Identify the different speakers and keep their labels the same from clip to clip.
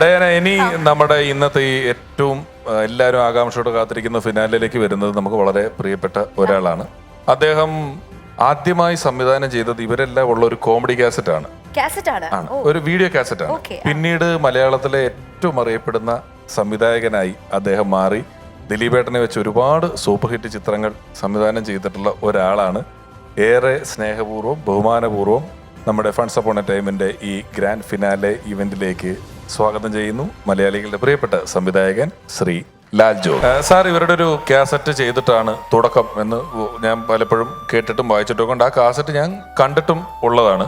Speaker 1: ഡയന ഇനി നമ്മുടെ ഇന്നത്തെ ഈ ഏറ്റവും എല്ലാവരും ആകാംക്ഷയോട് കാത്തിരിക്കുന്ന ഫിനാലിലേക്ക് വരുന്നത് നമുക്ക് വളരെ പ്രിയപ്പെട്ട ഒരാളാണ്. അദ്ദേഹം ആദ്യമായി സംവിധാനം ചെയ്തത് ഇവരെല്ലാം ഉള്ള ഒരു കോമഡി കാസറ്റ് ആണ്.
Speaker 2: ആണ്
Speaker 1: ഒരു വീഡിയോ കാസറ്റ് ആണ് പിന്നീട് മലയാളത്തിലെ ഏറ്റവും അറിയപ്പെടുന്ന സംവിധായകനായി അദ്ദേഹം മാറി. ദിലീപേട്ടനെ വെച്ച് ഒരുപാട് സൂപ്പർ ഹിറ്റ് ചിത്രങ്ങൾ സംവിധാനം ചെയ്തിട്ടുള്ള ഒരാളാണ്. ഏറെ സ്നേഹപൂർവം ബഹുമാനപൂർവം നമ്മുടെ ഫണ്ട്സ് അപ്പോൺ എ ടൈമിന്റെ ഈ ഗ്രാൻഡ് ഫിനാലെ ഇവന്റിലേക്ക് സ്വാഗതം ചെയ്യുന്നു മലയാളികളുടെ പ്രിയപ്പെട്ട സംവിധായകൻ ശ്രീ ലാൽ ജോ സാർ ഇവരുടെ ഒരു കാസറ്റ് ചെയ്തിട്ടാണ് തുടക്കം എന്ന് ഞാൻ പലപ്പോഴും കേട്ടിട്ടും വായിച്ചിട്ടും കൊണ്ട് ആ കാസറ്റ് ഞാൻ കണ്ടിട്ടും ഉള്ളതാണ്.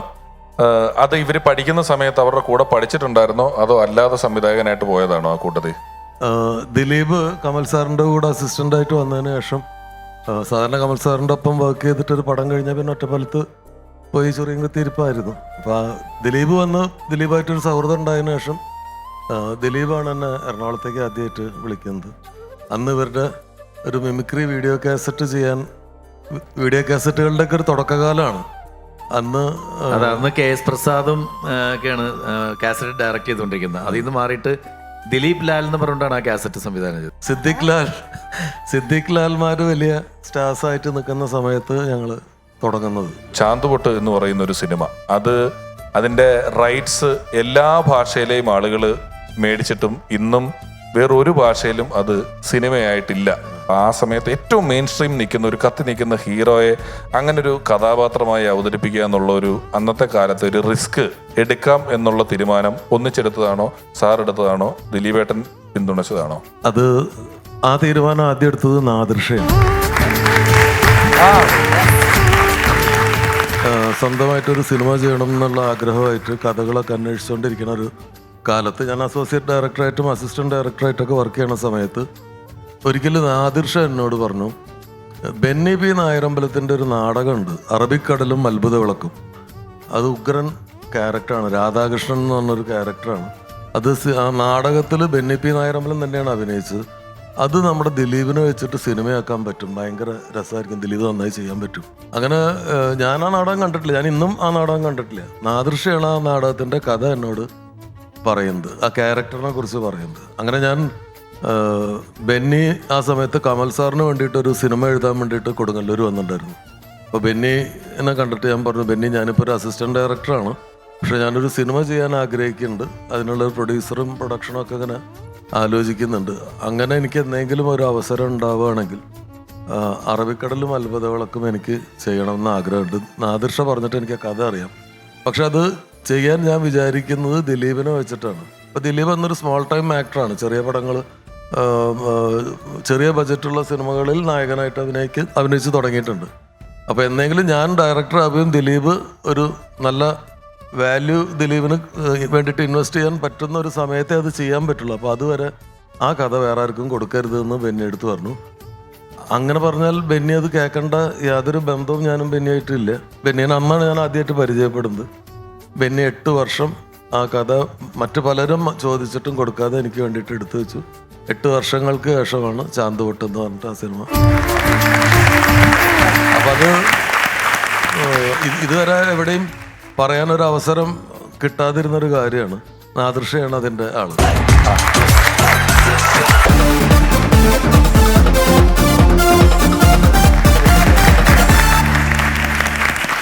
Speaker 1: അത് ഇവർ പഠിക്കുന്ന സമയത്ത് അവരുടെ കൂടെ പഠിച്ചിട്ടുണ്ടായിരുന്നോ? അതോ അല്ലാതെ സംവിധായകനായിട്ട് പോയതാണോ ആ കൂട്ടത്തിൽ?
Speaker 3: ദിലീപ് കമൽ സാറിന്റെ കൂടെ അസിസ്റ്റന്റ് ആയിട്ട് വന്നതിന് ശേഷം സാധാരണ കമൽ സാറിന്റെ ഒപ്പം വർക്ക് ചെയ്തിട്ട് ഒരു പടം കഴിഞ്ഞാൽ പിന്നെ ഒറ്റപ്പാലത്ത് പോയി ചെറിയ കുത്തിയിരിപ്പായിരുന്നു അപ്പോൾ ദിലീപ് വന്ന് ദിലീപായിട്ടൊരു സൗഹൃദം ഉണ്ടായതിനു ശേഷം ദിലീപാണ് എന്നെ എറണാകുളത്തേക്ക് ആദ്യമായിട്ട് വിളിക്കുന്നത്. അന്ന് ഇവരുടെ ഒരു മിമിക്രി വീഡിയോ കാസറ്റ് ചെയ്യാൻ വീഡിയോ കാസറ്റുകളുടെ ഒക്കെ ഒരു തുടക്കകാലമാണ്. അന്ന്
Speaker 4: അന്ന് കെ എസ് പ്രസാദും ഒക്കെയാണ് കാസറ്റ് ഡയറക്റ്റ് ചെയ്തുകൊണ്ടിരിക്കുന്നത്. അതിൽ നിന്ന് മാറിയിട്ട് ദിലീപ് ലാൽ എന്ന് പറഞ്ഞുകൊണ്ടാണ് ആ കാസറ്റ് സംവിധാനം ചെയ്തത്.
Speaker 3: സിദ്ദിഖ് ലാൽ സിദ്ദിഖ് ലാൽമാർ വലിയ സ്റ്റാർസ് ആയിട്ട് നിൽക്കുന്ന സമയത്ത് ഞങ്ങൾ തുടങ്ങുന്നത്.
Speaker 1: ചാന്തുപൊട്ട് എന്ന് പറയുന്ന ഒരു സിനിമ. അത് അതിന്റെ റൈറ്റ്സ് എല്ലാ ഭാഷയിലെയും ആളുകൾ മേടിച്ചിട്ടും ഇന്നും വേറൊരു ഭാഷയിലും അത് സിനിമയായിട്ടില്ല. ആ സമയത്ത് ഏറ്റവും മെയിൻ സ്ട്രീം നിൽക്കുന്ന ഒരു കത്തി നിൽക്കുന്ന ഹീറോയെ അങ്ങനെ ഒരു കഥാപാത്രമായി അവതരിപ്പിക്കുക എന്നുള്ള ഒരു അന്നത്തെ കാലത്ത് ഒരു റിസ്ക് എടുക്കാം എന്നുള്ള തീരുമാനം ഒന്നിച്ചെടുത്തതാണോ സാർ എടുത്തതാണോ ദിലീപേട്ടൻ പിന്തുണച്ചതാണോ?
Speaker 3: അത് ആ തീരുമാനം ആദ്യം എടുത്തത് നാദൃഷയാണ് സ്വന്തമായിട്ടൊരു സിനിമ ചെയ്യണം എന്നുള്ള ആഗ്രഹമായിട്ട് കഥകളൊക്കെ അന്വേഷിച്ചുകൊണ്ടിരിക്കുന്ന ഒരു കാലത്ത് ഞാൻ അസോസിയേറ്റ് ഡയറക്ടറായിട്ടും അസിസ്റ്റന്റ് ഡയറക്ടറായിട്ടൊക്കെ വർക്ക് ചെയ്യണ സമയത്ത് ഒരിക്കലും ആദിർഷ എന്നോട് പറഞ്ഞു ബെന്നി പി നായരമ്പലത്തിന്റെ ഒരു നാടകമുണ്ട് അറബിക്കടലും അത്ഭുത വിളക്കും. അത് ഉഗ്രൻ ക്യാരക്ടറാണ് രാധാകൃഷ്ണൻ എന്ന് പറഞ്ഞൊരു ക്യാരക്ടറാണ് അത് ആ നാടകത്തിൽ ബെന്നി പി നായരമ്പലം തന്നെയാണ് അഭിനയിച്ചത്. അത് നമ്മുടെ ദിലീപിനെ വെച്ചിട്ട് സിനിമയാക്കാൻ പറ്റും ഭയങ്കര രസമായിരിക്കും ദിലീപ് നന്നായി ചെയ്യാൻ പറ്റും. അങ്ങനെ ഞാൻ ആ നാടകം കണ്ടിട്ടില്ല ഞാൻ ഇന്നും ആ നാടകം കണ്ടിട്ടില്ല. നാദൃശയാണ് ആ നാടകത്തിന്റെ കഥ എന്നോട് പറയുന്നത് ആ ക്യാരക്ടറിനെ കുറിച്ച് പറയുന്നത്. അങ്ങനെ ഞാൻ ബെന്നി ആ സമയത്ത് കമൽ സാറിന് വേണ്ടിയിട്ട് ഒരു സിനിമ എഴുതാൻ വേണ്ടിയിട്ട് കൊടുങ്ങല്ലൂർ വന്നിട്ടുണ്ടായിരുന്നു. അപ്പോൾ ബെന്നി എന്നെ കണ്ടിട്ട് ഞാൻ പറഞ്ഞു ബെന്നി ഞാനിപ്പോൾ ഒരു അസിസ്റ്റന്റ് ഡയറക്ടറാണ് പക്ഷെ ഞാനൊരു സിനിമ ചെയ്യാൻ ആഗ്രഹിക്കുന്നുണ്ട്. അതിനുള്ള പ്രൊഡ്യൂസറും പ്രൊഡക്ഷനും ഒക്കെ ഇങ്ങനെ ആലോചിക്കുന്നുണ്ട്. അങ്ങനെ എനിക്ക് എന്തെങ്കിലും ഒരു അവസരം ഉണ്ടാവുകയാണെങ്കിൽ അറബിക്കടലും അത്ഭുതവിളക്കും എനിക്ക് ചെയ്യണമെന്ന് ആഗ്രഹമുണ്ട്. നാദിർഷ പറഞ്ഞിട്ട് എനിക്ക് കഥ അറിയാം. പക്ഷെ അത് ചെയ്യാൻ ഞാൻ വിചാരിക്കുന്നത് ദിലീപിനെ വെച്ചിട്ടാണ്. ഇപ്പം ദിലീപ് എന്നൊരു സ്മോൾ ടൈം ആക്ടറാണ് ചെറിയ പടങ്ങൾ ചെറിയ ബജറ്റുള്ള സിനിമകളിൽ നായകനായിട്ട് അഭിനയിക്ക് അഭിനയിച്ച് തുടങ്ങിയിട്ടുണ്ട്. അപ്പോൾ എന്തെങ്കിലും ഞാൻ ഡയറക്ടർ ആവുകയും ദിലീപ് ഒരു നല്ല വാല്യൂ ദിലീപിന് വേണ്ടിയിട്ട് ഇൻവെസ്റ്റ് ചെയ്യാൻ പറ്റുന്ന ഒരു സമയത്തെ അത് ചെയ്യാൻ പറ്റുള്ളൂ. അപ്പോൾ അതുവരെ ആ കഥ വേറെ ആർക്കും കൊടുക്കരുത് എന്ന് ബെന്നി എടുത്തു പറഞ്ഞു. അങ്ങനെ പറഞ്ഞാൽ ബെന്നി അത് കേൾക്കേണ്ട യാതൊരു ബന്ധവും ഞാനും ബെന്നിയായിട്ടില്ല. ബെന്നിയെ അന്നാണ് ഞാൻ ആദ്യമായിട്ട് പരിചയപ്പെടുന്നത്. ബെന്നി എട്ട് വർഷം ആ കഥ മറ്റു പലരും ചോദിച്ചിട്ടും കൊടുക്കാതെ എനിക്ക് വേണ്ടിയിട്ട് എടുത്തു വെച്ചു. എട്ട് വർഷങ്ങൾക്ക് ശേഷമാണ് ചാന്തുപൊട്ട് എന്ന് പറഞ്ഞിട്ട് ആ സിനിമ. അപ്പം അത് ഇതുവരെ എവിടെയും പറയാനൊരു അവസരം കിട്ടാതിരുന്നൊരു കാര്യമാണ്. നാദൃഷയാണ് അതിന്റെ ആൾ.